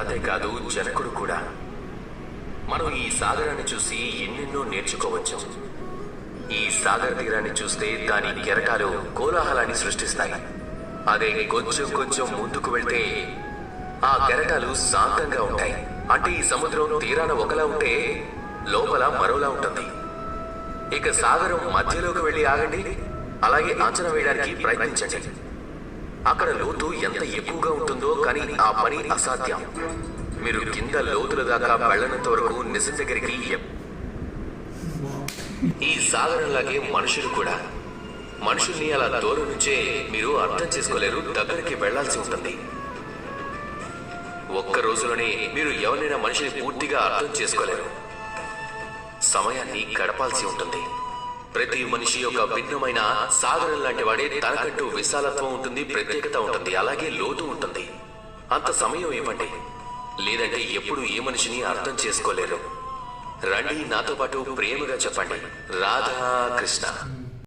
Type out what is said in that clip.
రాధే కాదు జనకుడు కూడా. మనం ఈ సాగరాన్ని చూసి ఎన్నెన్నో నేర్చుకోవచ్చు. ఈ సాగర తీరాన్ని చూస్తే దాని కెరటాలు కోలాహలాన్ని సృష్టిస్తాయి. అదే కొంచెం కొంచెం ముందుకు వెళ్తే ఆ కెరటాలు శాంతంగా ఉంటాయి. అంటే ఈ సముద్రం తీరాన ఒకలా ఉంటే లోపల మరోలా ఉంటుంది. ఇక సాగరం మధ్యలోకి వెళ్ళి ఆగండి. అలాగే అంచనా వేయడానికి ప్రయత్నించండి. అక్కడ లోతు ఎంత ఎక్కువగా ఉంటుంది కానీ ఆ పని అసాధ్యం. మీరు కింద లోతుల దాకా వెళ్ళనంత వరకు నిజం దగ్గరికి ఈ సాగరంలాగే మనుషులు కూడా. మనుషుల్ని అలా దూరం నుంచే మీరు అర్థం చేసుకోలేరు దగ్గరికి వెళ్ళాల్సి ఉంటుంది. ఒక్క రోజులోనే మీరు ఎవరైనా మనిషిని పూర్తిగా అర్థం చేసుకోలేరు. సమయాన్ని గడపాల్సి ఉంటుంది. ప్రతి మనిషి యొక్క భిన్నమైన సాగరం లాంటి వాడే తనకంటూ విశాలత్వం ఉంటుంది ప్రత్యేకత ఉంటుంది అలాగే లోతు ఉంటుంది. అంత సమయం ఇవ్వండి. లేదంటే ఎప్పుడు ఏ మనిషిని అర్థం చేసుకోలేరు. రండి నాతో పాటు ప్రేమగా చెప్పండి. రాధా కృష్ణ